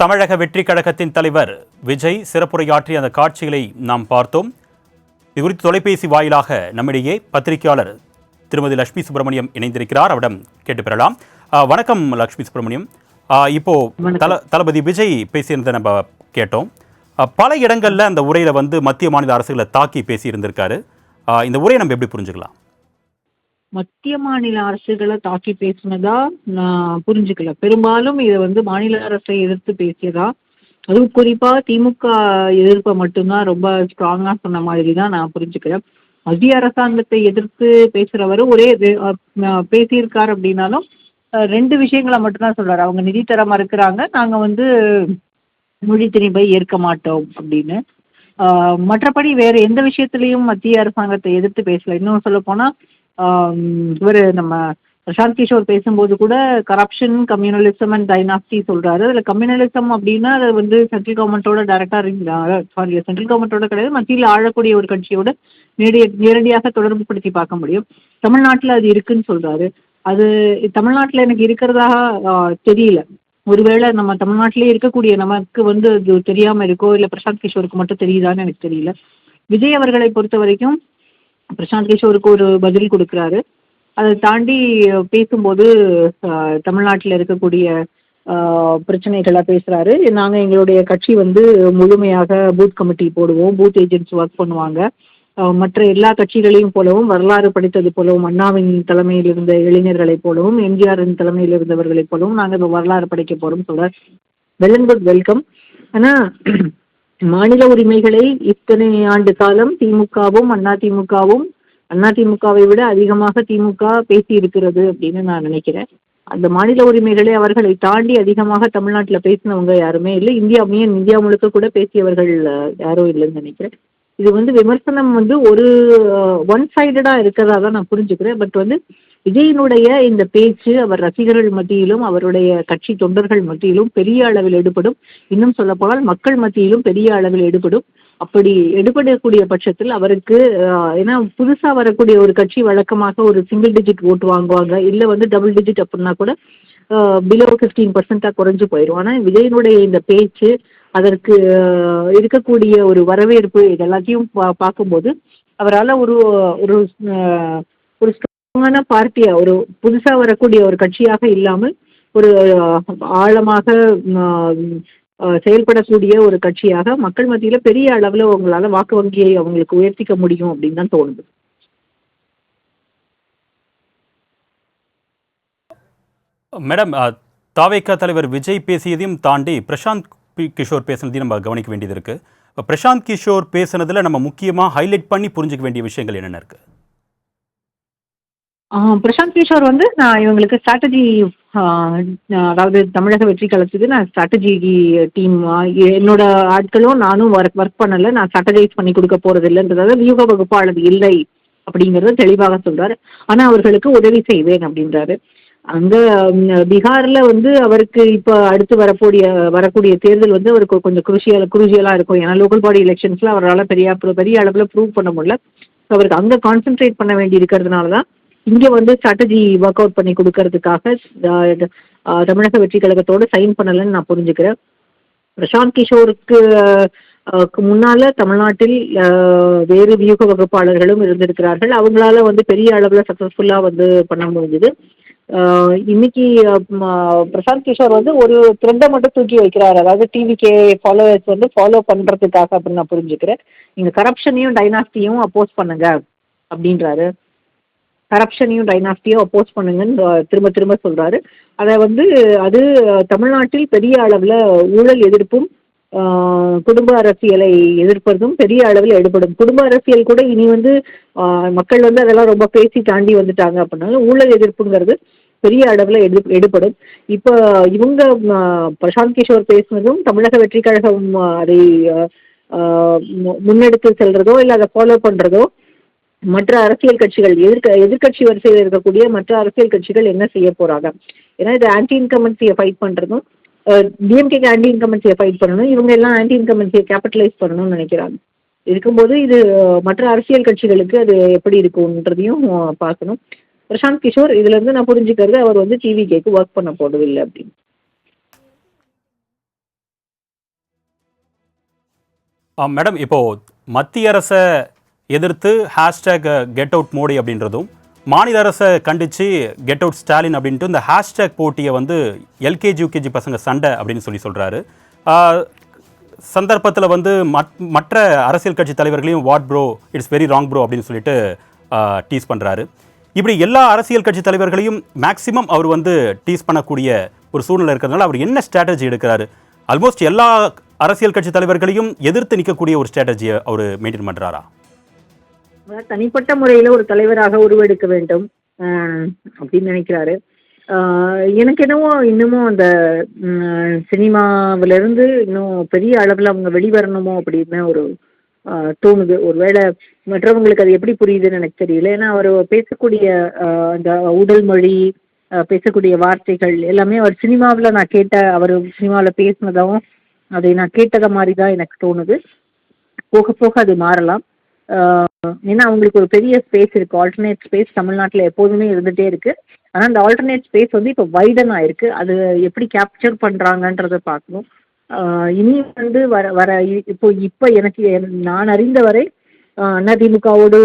தமிழக வெற்றி கழகத்தின் தலைவர் விஜய் சிறப்புரையாற்றிய அந்த காட்சிகளை நாம் பார்த்தோம். இது குறித்து தொலைபேசி வாயிலாக நம்மிடையே பத்திரிகையாளர் திருமதி லட்சுமி சுப்பிரமணியம் இணைந்திருக்கிறார். அவரிடம் கேட்டு பெறலாம் வணக்கம் லட்சுமி சுப்பிரமணியம். இப்போ தல தளபதி விஜய் பேசியிருந்த நம்ம கேட்டோம். பல இடங்கள்ல அந்த உரையில வந்து மத்திய மாநில அரசுகளை தாக்கி பேசியிருந்திருக்காரு. இந்த உரையை நம்ம எப்படி புரிஞ்சுக்கலாம்? மத்திய மாநில அரசுகளை தாக்கி பேசினதா நான் புரிஞ்சுக்கல. பெரும்பாலும் இதை வந்து மாநில அரசை எதிர்த்து பேசியதா? அதுவும் குறிப்பா திமுக எதிர்ப்பை மட்டும்தான் ரொம்ப ஸ்ட்ராங்கா சொன்ன மாதிரி தான் நான் புரிஞ்சுக்கிறேன். மத்திய அரசாங்கத்தை எதிர்த்து பேசுறவர் ஒரே இது, பேசியிருக்கார் அப்படின்னாலும் ரெண்டு விஷயங்களை மட்டும்தான் சொல்றாரு. அவங்க நிதி தர மறுக்கிறாங்க. நாங்க வந்து மொழி திணிப்பை ஏற்க மாட்டோம் அப்படின்னு. மற்றபடி வேற எந்த விஷயத்திலையும் மத்திய அரசாங்கத்தை எதிர்த்து பேசல. இன்னும் சொல்ல போனா இவர் நம்ம பிரசாந்த் கிஷோர் பேசும்போது கூட கரப்ஷன் கம்யூனலிசம் அண்ட் டைனாஸ்டி சொல்றாரு. அதுல கம்யூனலிசம் அப்படின்னா அது வந்து சென்ட்ரல் கவர்மெண்ட்டோட டைரக்டா சாரி சென்ட்ரல் கவர்மெண்ட்டோட கிடையாது. மத்தியில் ஆழக்கூடிய ஒரு கட்சியோட நேரடிய நேரடியாக தொடர்பு படுத்தி பார்க்க முடியும். தமிழ்நாட்டுல அது இருக்குன்னு சொல்றாரு. அது தமிழ்நாட்டுல எனக்கு இருக்கிறதா தெரியல. ஒருவேளை நம்ம தமிழ்நாட்டிலே இருக்கக்கூடிய நமக்கு வந்து அது தெரியாம இருக்கோ இல்ல பிரசாந்த் கிஷோருக்கு மட்டும் தெரியுதான்னு எனக்கு தெரியல. விஜய் அவர்களை பொறுத்த வரைக்கும் பிரசாந்த் கிஷோருக்கு ஒரு பதில் கொடுக்குறாரு. அதை தாண்டி பேசும்போது தமிழ்நாட்டில் இருக்கக்கூடிய பிரச்சனைகளாக பேசுகிறாரு நாங்கள் எங்களுடைய கட்சி வந்து முழுமையாக பூத் கமிட்டி போடுவோம். பூத் ஏஜென்ட்ஸ் ஒர்க் பண்ணுவாங்க. மற்ற எல்லா கட்சிகளையும் போலவும் வரலாறு படித்தது போலவும் அண்ணாவின் தலைமையில் இருந்த இளைஞர்களைப் போலவும் எம்ஜிஆரின் தலைமையில் இருந்தவர்களைப் போலவும் நாங்கள் இப்போ வரலாறு படைக்க போகிறோம் சொல்ல வெல் அண்ட் குட் வெல்கம் ஆனால் மாநில உரிமைகளை இத்தனை ஆண்டு காலம் திமுகவும் அண்ணா திமுகவும் அண்ணா திமுகவை விட அதிகமாக திமுக பேசி இருக்கிறது அப்படின்னு நான் நினைக்கிறேன். அந்த மாநில உரிமைகளை அவர்களை தாண்டி அதிகமாக தமிழ்நாட்டில் பேசினவங்க யாருமே இல்லை. இந்தியா மீன் இந்தியா முழுக்க கூட பேசியவர்கள் யாரும் இல்லைன்னு நினைக்கிறேன். இது வந்து விமர்சனம் வந்து ஒரு ஒன் சைடடா இருக்கிறதா தான் நான் புரிஞ்சுக்கிறேன். பட் வந்து விஜயினுடைய இந்த பேச்சு அவர் ரசிகர்கள் மத்தியிலும் அவருடைய கட்சி தொண்டர்கள் மத்தியிலும் பெரிய அளவில் எடுபடும். இன்னும் சொல்ல போனால் மக்கள் மத்தியிலும் பெரிய அளவில் எடுபடும். அப்படி எடுபடக்கூடிய பட்சத்தில் அவருக்கு ஏன்னா புதுசா வரக்கூடிய ஒரு கட்சி வழக்கமாக ஒரு சிங்கிள் டிஜிட் ஓட்டு வாங்குவாங்க. இல்ல வந்து டபுள் டிஜிட் அப்படின்னா கூட பிலோ ஃபிஃப்டீன் பர்சன்டா குறைஞ்சு போயிடும் ஆனா விஜயனுடைய இந்த பேச்சு அதற்கு இருக்கக்கூடிய ஒரு வரவேற்பு இது எல்லாத்தையும் பா- பார்க்கும்போது அவரால் ஒரு ஒரு ஒரு ஸ்ட்ராங்கான பார்ட்டியா ஒரு புதுசா வரக்கூடிய ஒரு கட்சியாக இல்லாமல் ஒரு ஆழமாக செயல்படக்கூடிய ஒரு கட்சியாக மக்கள் மத்தியில பெரிய அளவுல உங்களால வாக்கு வங்கியை அவங்களுக்கு உயர்த்திக்க முடியும் அப்படின்னு தான் தோணுது. மேடம் அ, தலைவர் விஜய் பேசியதையும் தாண்டி பிரசாந்த் பி- கிஷோர் பேசுனதையும் நம்ம கவனிக்க வேண்டியது இருக்கு. இப்போ பிரசாந்த் கிஷோர் பேசுனதுல நம்ம முக்கியமாக ஹைலைட் பண்ணி புரிஞ்சுக்க வேண்டிய விஷயங்கள் என்னென்ன இருக்கு? பிரசாந்த் கிஷோர் வந்து நான் இவங்களுக்கு ஸ்ட்ராட்டஜி அதாவது தமிழக வெற்றி கழகத்துக்கு நான் ஸ்ட்ராட்டஜி டீம் என்னோட ஆட்களும் நானும் ஒர்க் ஒர்க் பண்ணலை. நான் ஸ்ட்ராட்டஜைஸ் பண்ணி கொடுக்க போறது இல்லைன்றதால வியூக வகுப்பாளர் இல்லை அப்படிங்கறத தெளிவாக சொல்றாரு. ஆனா அவர்களுக்கு உதவி செய்வேன் அப்படின்றாரு. அங்க பீகாரில் பீகார்ல வந்து அவருக்கு இப்ப அடுத்து வரக்கூடிய வரக்கூடிய தேர்தல் வந்து அவருக்கு கொஞ்சம் குருஷியல் குருஷியலா இருக்கும். ஏன்னா லோக்கல் பாடி எலெக்ஷன்ஸ்ல அவரால் பெரிய பெரிய அளவுல ப்ரூவ் பண்ண முடியல. அவருக்கு அங்க கான்சென்ட்ரேட் பண்ண வேண்டி இருக்கிறதுனால தான் இங்க வந்து ஸ்ட்ராட்டஜி ஒர்க் அவுட் பண்ணி கொடுக்கறதுக்காக இது, தமிழக வெற்றி கழகத்தோட சைன் பண்ணலன்னு நான் புரிஞ்சுக்கிறேன். பிரசாந்த் கிஷோருக்கு முன்னால தமிழ்நாட்டில் வேறு வியூக வகுப்பாளர்களும் இருந்திருக்கிறார்கள். அவங்களால வந்து பெரிய அளவுல சக்சஸ்ஃபுல்லா வந்து பண்ண முடிஞ்சது. இன்னைக்கு பிரசாந்த் கிஷோர் வந்து ஒரு த்ரெட்டை மட்டும் தூக்கி வைக்கிறாரு. அதாவது டிவிகே ஃபாலோவர்ஸ் வந்து ஃபாலோ பண்றதுக்காக அப்படின்னு நான் புரிஞ்சுக்கிறேன். நீங்க கரப்ஷனையும் டைனாஸ்டியும் அப்போஸ் பண்ணுங்க அப்படின்றாரு. கரப்ஷனையும் டைனாஸ்டியும் அப்போஸ் பண்ணுங்கன்னு திரும்ப திரும்ப சொல்றாரு. அதை வந்து அது தமிழ்நாட்டில் பெரிய அளவில் ஊழல் எதிர்ப்பும் குடும்ப அரசியலை எதிர்ப்பதும் பெரிய அளவில் எடுபடும். குடும்ப அரசியல் கூட இனி வந்து மக்கள் வந்து அதெல்லாம் ரொம்ப பேசி தாண்டி வந்துட்டாங்க அப்படின்னாலும் ஊழல் எதிர்ப்புங்கிறது பெரிய அளவில் எடு எடுபடும். இப்போ இவங்க பிரசாந்த் கிஷோர் பேசுனதும் தமிழக வெற்றி கழகம் அதை மு- முன்னெடுத்து செல்றதோ இல்லை அதை ஃபாலோ பண்றதோ மற்ற அரசியல் கட்சிகள் எதிர்க்க எதிர்க்கட்சி வரிசையில் இருக்கக்கூடிய மற்ற அரசியல் கட்சிகள் என்ன செய்ய போறாங்க? ஏன்னா இது ஆன்டி இன்கமன்சியை ஃபைட் பண்றதும் டிஎம்கேக்கு ஆன்டி இன்கமன்சியை ஃபைட் பண்ணணும் இவங்க எல்லாம் ஆன்டி இன்கமன்சியை கேபிட்டலைஸ் பண்ணணும்னு நினைக்கிறாங்க. இருக்கும்போது இது மற்ற அரசியல் கட்சிகளுக்கு அது எப்படி இருக்கும்ன்றதையும் பார்க்கணும். பிரசாந்த் கிஷோர் இதுல இருந்து நான் புரிஞ்சுக்கிறது அவர் வந்து டிவி கேக்கு ஒர்க் பண்ண போடவில்லை அப்படின்னு. ஆ, மேடம் இப்போ மத்திய அரசை எதிர்த்து ஹேஷ்டேக் கெட் அவுட் மோடி அப்படின்றதும் மாநில அரசை கண்டித்து கெட் அவுட் ஸ்டாலின் அப்படின்ட்டு இந்த ஹேஷ்டேக் போட்டியை வந்து எல்கேஜி யூகேஜி பசங்க சண்டை அப்படின்னு சொல்லி சொல்கிறாரு சந்தர்ப்பத்தில் வந்து மத்- மற்ற அரசியல் கட்சி தலைவர்களையும் what bro it's very wrong bro அப்படின்னு சொல்லிட்டு டீஸ் பண்ணுறாரு இப்படி எல்லா அரசியல் கட்சி தலைவர்களையும் மேக்சிமம் அவர் வந்து டீஸ் பண்ணக்கூடிய ஒரு சூழ்நிலை இருக்கிறதுனால அவர் என்ன ஸ்ட்ராட்டஜி எடுக்கிறாரு? ஆல்மோஸ்ட் எல்லா அரசியல் கட்சி தலைவர்களையும் எதிர்த்து நிற்கக்கூடிய ஒரு ஸ்ட்ராட்டஜியை அவர் மெயின்டைன் பண்ணுறாரா அதாவது தனிப்பட்ட முறையில ஒரு தலைவராக உருவெடுக்க வேண்டும் அப்படின்னு நினைக்கிறாரு. எனக்கு என்னவோ இன்னமும் அந்த ம், இருந்து இன்னும் பெரிய அளவில் அவங்க வெளிவரணுமோ அப்படின்னு ஒரு தோணுது தோணுது. ஒருவேளை மற்றவங்களுக்கு அது எப்படி புரியுதுன்னு எனக்கு தெரியல. ஏன்னா அவர் பேசக்கூடிய அந்த உடல் மொழி பேசக்கூடிய வார்த்தைகள் எல்லாமே அவர் சினிமாவில் நான் கேட்ட அவர் சினிமாவில் பேசினதாகவும் அதை நான் கேட்டதை மாதிரி தான் எனக்கு தோணுது. போக போக அது மாறலாம். ஏன்னா அவங்களுக்கு ஒரு பெரிய ஸ்பேஸ் இருக்கு. ஆல்டர்னேட் ஸ்பேஸ் தமிழ்நாட்டில் எப்போதுமே இருந்துகிட்டே இருக்கு. ஆனால் அந்த ஆல்டர்னேட் ஸ்பேஸ் வந்து இப்போ வைடன் ஆயிருக்கு. அது எப்படி கேப்சர் பண்ணுறாங்கன்றத பார்க்கணும். இனி வந்து வர வர இப்போ இப்போ எனக்கு நான் அறிந்த வரை அதிமுகவோடு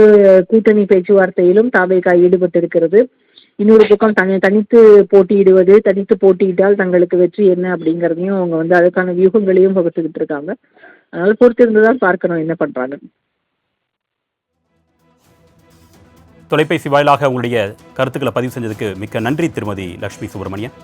கூட்டணி பேச்சுவார்த்தையிலும் தாவேகா ஈடுபட்டு இருக்கிறது இன்னொரு பக்கம் தனி தனித்து போட்டியிடுவது தனித்து போட்டியிட்டால் தங்களுக்கு வெற்றி என்ன அப்படிங்கிறதையும் அவங்க வந்து அதுக்கான வியூகங்களையும் வகுத்துக்கிட்டு இருக்காங்க. அதனால் பொறுத்திருந்து தான் பார்க்கணும் என்ன பண்ணுறாங்க தொலைபேசி வாயிலாக உங்களுடைய கருத்துக்களை பதிவு செஞ்சதுக்கு மிக்க நன்றி திருமதி லக்ஷ்மி சுப்பிரமணியன்.